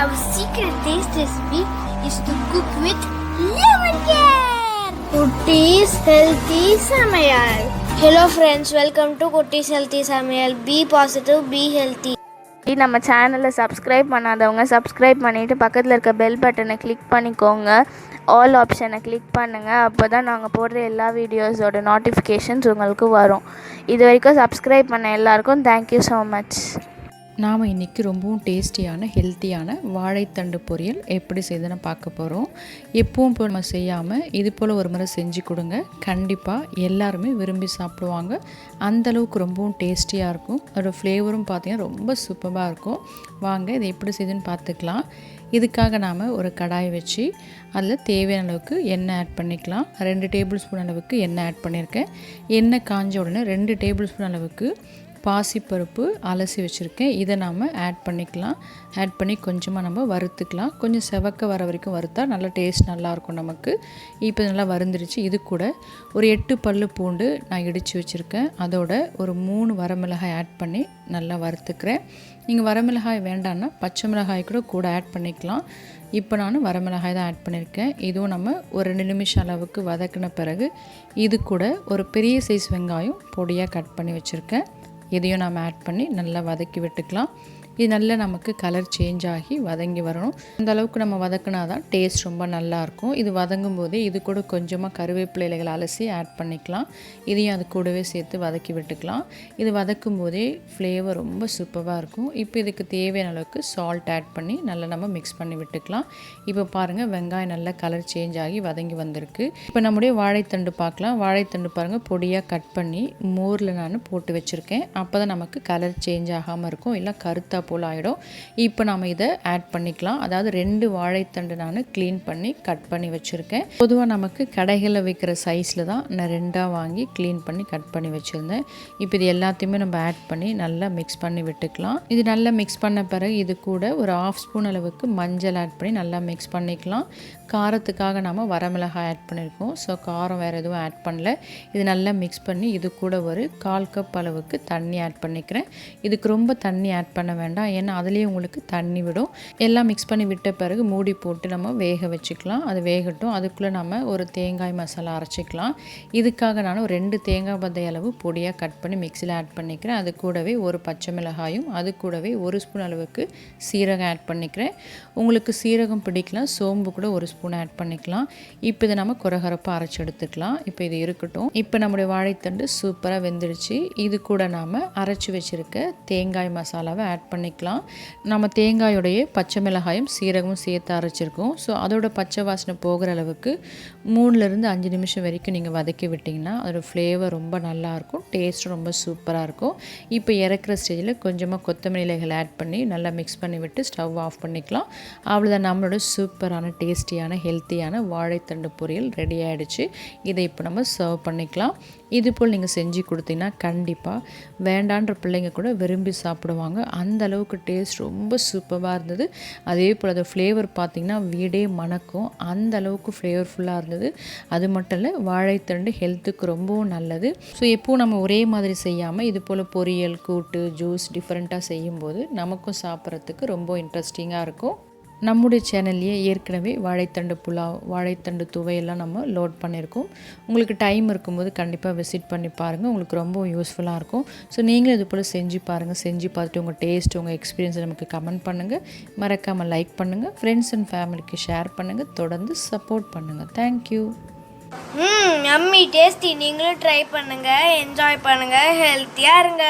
Our secret taste recipe is to cook with lemon care. Kutti's Healthy Samayal. Hello friends welcome to Kutti's healthy Samayal be positive be healthy நம்ம சேனலை subscribe பண்ணாதவங்க subscribe பண்ணிவிட்டு பக்கத்தில் இருக்க bell பட்டனை click பண்ணிக்கோங்க. All ஆப்ஷனை click பண்ணுங்கள் அப்போ தான் நாங்கள் போடுற எல்லா வீடியோஸோட நோட்டிஃபிகேஷன்ஸ் உங்களுக்கு வரும். இது வரைக்கும் சப்ஸ்கிரைப் பண்ண எல்லாருக்கும் தேங்க்யூ ஸோ மச் நாம் இன்றைக்கி ரொம்பவும் டேஸ்டியான ஹெல்த்தியான வாழைத்தண்டு பொரியல் எப்படி செய்யுதுன்னு பார்க்க போகிறோம் எப்பவும் போல் நம்ம செய்யாமல் இது போல் ஒரு முறை செஞ்சு கொடுங்க. கண்டிப்பாக எல்லாருமே விரும்பி சாப்பிடுவாங்க. அந்தளவுக்கு ரொம்பவும் டேஸ்டியாக இருக்கும். அதோட ஃப்ளேவரும் பார்த்திங்கன்னா ரொம்ப சூப்பராக இருக்கும். வாங்க இதை எப்படி செய்யுதுன்னு பார்த்துக்கலாம். இதுக்காக நாம் ஒரு கடாய் வச்சு அதில் தேவையான அளவுக்கு எண்ணெய் ஆட் பண்ணிக்கலாம். ரெண்டு டேபிள் ஸ்பூன் அளவுக்கு எண்ணெய் ஆட் பண்ணியிருக்கேன். எண்ணெய் காஞ்ச உடனே ரெண்டு டேபிள் ஸ்பூன் அளவுக்கு பாசிப்பருப்பு அலசி வச்சுருக்கேன். இதை நாம் ஆட் பண்ணிக்கலாம். ஆட் பண்ணி கொஞ்சமாக நம்ம வறுத்துக்கலாம். கொஞ்சம் செவக்க வர வரைக்கும் வறுத்தா நல்லா டேஸ்ட் நல்லாயிருக்கும் நமக்கு. இப்போ நல்லா வறுந்துருச்சு. இது கூட ஒரு எட்டு பல்லு பூண்டு நான் இடித்து வச்சுருக்கேன். அதோட ஒரு மூணு வரமிளகாய் ஆட் பண்ணி நல்லா வறுத்துக்கிறேன். நீங்கள் வரமிளகாய் வேண்டான்னா பச்சை மிளகாய் கூட கூட ஆட் பண்ணிக்கலாம். இப்போ நான் வரமிளகாய் தான் ஆட் பண்ணியிருக்கேன் இதுவும் நம்ம ஒரு ரெண்டு நிமிஷம் அளவுக்கு வதக்கின பிறகு இது கூட ஒரு பெரிய சைஸ் வெங்காயம் பொடியாக கட் பண்ணி வச்சுருக்கேன். இதையும் நாம் ஆட் பண்ணி நல்லா வதக்கி விட்டுக்கலாம். இது நல்லா நமக்கு கலர் சேஞ்ச் ஆகி வதங்கி வரணும். அந்த அளவுக்கு நம்ம வதக்கினா தான் டேஸ்ட் ரொம்ப நல்லாயிருக்கும் இது வதங்கும் போதே இது கூட கொஞ்சமாக கருவேப்பிலை இலைகள் அலசி ஆட் பண்ணிக்கலாம். இதையும் அது கூடவே சேர்த்து வதக்கி விட்டுக்கலாம். இது வதக்கும் போதே ஃப்ளேவர் ரொம்ப சூப்பராக இருக்கும். இப்போ இதுக்கு தேவையான அளவுக்கு சால்ட் ஆட் பண்ணி நல்லா நம்ம மிக்ஸ் பண்ணி விட்டுக்கலாம். இப்போ பாருங்கள் வெங்காயம் நல்லா கலர் சேஞ்ச் ஆகி வதங்கி வந்திருக்கு. இப்போ நம்முடைய வாழைத்தண்டு பார்க்கலாம். வாழைத்தண்டு பாருங்கள் பொடியாக கட் பண்ணி மோரில் நான் போட்டு வச்சுருக்கேன். அப்போ தான் நமக்கு கலர் சேஞ்ச் ஆகாமல் இருக்கும். இல்லை கருத்தாக போல் ஆகிடும் இப்போ நம்ம இதை ஆட் பண்ணிக்கலாம். அதாவது ரெண்டு வாழைத்தண்டு நான் க்ளீன் பண்ணி கட் பண்ணி வச்சுருக்கேன். பொதுவாக நமக்கு கடைகளில் விற்கிற சைஸில் தான் நான் ரெண்டாக வாங்கி க்ளீன் பண்ணி கட் பண்ணி வச்சுருந்தேன். இப்போ இது எல்லாத்தையுமே நம்ம ஆட் பண்ணி நல்லா மிக்ஸ் பண்ணி விட்டுக்கலாம். இது நல்லா மிக்ஸ் பண்ண பிறகு இது கூட ஒரு ஆஃப் ஸ்பூன் அளவுக்கு மஞ்சள் ஆட் பண்ணி நல்லா மிக்ஸ் பண்ணிக்கலாம். காரத்துக்காக நம்ம வரமிளகாய் ஆட் பண்ணியிருக்கோம் ஸோ காரம் வேறு எதுவும் ஆட் பண்ணல. இது நல்லா மிக்ஸ் பண்ணி இது கூட ஒரு கால் கப் அளவுக்கு தண்ணி ஆட் பண்ணிக்கிறேன். இதுக்கு ரொம்ப தண்ணி ஆட் பண்ண வேண்டாம். ஏன்னா அதுலேயே உங்களுக்கு தண்ணி விடும். எல்லாம் மிக்ஸ் பண்ணி விட்ட பிறகு மூடி போட்டு நம்ம வேக வச்சுக்கலாம். அது வேகட்டும். அதுக்குள்ளே நம்ம ஒரு தேங்காய் மசாலா அரைச்சிக்கலாம். இதுக்காக நான் ஒரு ரெண்டு தேங்காய் பதை அளவு பொடியாக கட் பண்ணி மிக்சியில் ஆட் பண்ணிக்கிறேன். அது கூடவே ஒரு பச்சை மிளகாயும் அது கூடவே ஒரு ஸ்பூன் அளவுக்கு சீரகம் ஆட் பண்ணிக்கிறேன். உங்களுக்கு சீரகம் பிடிக்கலாம் சோம்பு கூட ஒரு ஸ்பூன் ஆட் பண்ணிக்கலாம். இப்போ இதை நம்ம குறகரப்பாக அரைச்சி எடுத்துக்கலாம். இப்போ இது இருக்கட்டும். இப்போ நம்முடைய வாழைத்தண்டு சூப்பராக வெந்துடுச்சு. இது கூட நாம் அரைச்சி வச்சுருக்க தேங்காய் மசாலாவை ஆட் பண்ணி பண்ணிக்கலாம். நம்ம தேங்காயோடைய பச்சை மிளகாயும் சீரகமும் சேர்த்து அரைச்சிருக்கோம். ஸோ அதோட பச்சை வாசனை போகிற அளவுக்கு மூணுலேருந்து அஞ்சு நிமிஷம் வரைக்கும் நீங்கள் வதக்கி விட்டிங்கன்னா அதோடய ஃப்ளேவர் ரொம்ப நல்லாயிருக்கும் டேஸ்ட்டும் ரொம்ப சூப்பராக இருக்கும். இப்போ இறக்குற ஸ்டேஜில் கொஞ்சமாக கொத்தமல்லி இலைகள் ஆட் பண்ணி நல்லா மிக்ஸ் பண்ணி விட்டு ஸ்டவ் ஆஃப் பண்ணிக்கலாம். அவ்வளோதான் நம்மளோட சூப்பரான டேஸ்டியான ஹெல்த்தியான வாழைத்தண்டு பொரியல் ரெடி ஆகிடுச்சு இதை இப்போ நம்ம சர்வ் பண்ணிக்கலாம். இது போல் நீங்கள் செஞ்சு கொடுத்தீங்கன்னா கண்டிப்பாக வேண்டான்ற பிள்ளைங்க கூட விரும்பி சாப்பிடுவாங்க. அந்த அளவுக்கு டேஸ்ட் ரொம்ப சூப்பராக இருந்தது. அதே போல் அந்த ஃப்ளேவர் பார்த்திங்கன்னா வீடே மணக்கும். அந்த அளவுக்கு ஃப்ளேவர்ஃபுல்லாக இருந்தது. அது மட்டும் இல்லை வாழைத்தண்டு ஹெல்த்துக்கு ரொம்பவும் நல்லது. ஸோ எப்போவும் நம்ம ஒரே மாதிரி செய்யாமல் இது போல் பொரியல் கூட்டு ஜூஸ் டிஃப்ரெண்ட்டாக செய்யும்போது நமக்கும் சாப்பிட்றதுக்கு ரொம்ப இன்ட்ரெஸ்டிங்காக இருக்கும். நம்முடைய சேனல்லையே ஏற்கனவே வாழைத்தண்டு புலாவ் வாழைத்தண்டு துவையெல்லாம் நம்ம லோட் பண்ணியிருக்கோம். உங்களுக்கு டைம் இருக்கும்போது கண்டிப்பாக விசிட் பண்ணி பாருங்கள் உங்களுக்கு ரொம்ப யூஸ்ஃபுல்லாக இருக்கும். ஸோ நீங்களும் இது போல் செஞ்சு பாருங்கள் செஞ்சு பார்த்துட்டு உங்கள் டேஸ்ட் உங்கள் எக்ஸ்பீரியன்ஸை நமக்கு கமெண்ட் பண்ணுங்கள் மறக்காமல் லைக் பண்ணுங்கள் ஃப்ரெண்ட்ஸ் அண்ட் ஃபேமிலிக்கு ஷேர் பண்ணுங்கள் தொடர்ந்து சப்போர்ட் பண்ணுங்கள் தேங்க்யூ ம் அம்மி டேஸ்டி நீங்களும் ட்ரை பண்ணுங்கள் என்ஜாய் பண்ணுங்கள் ஹெல்த்தியாக இருங்க.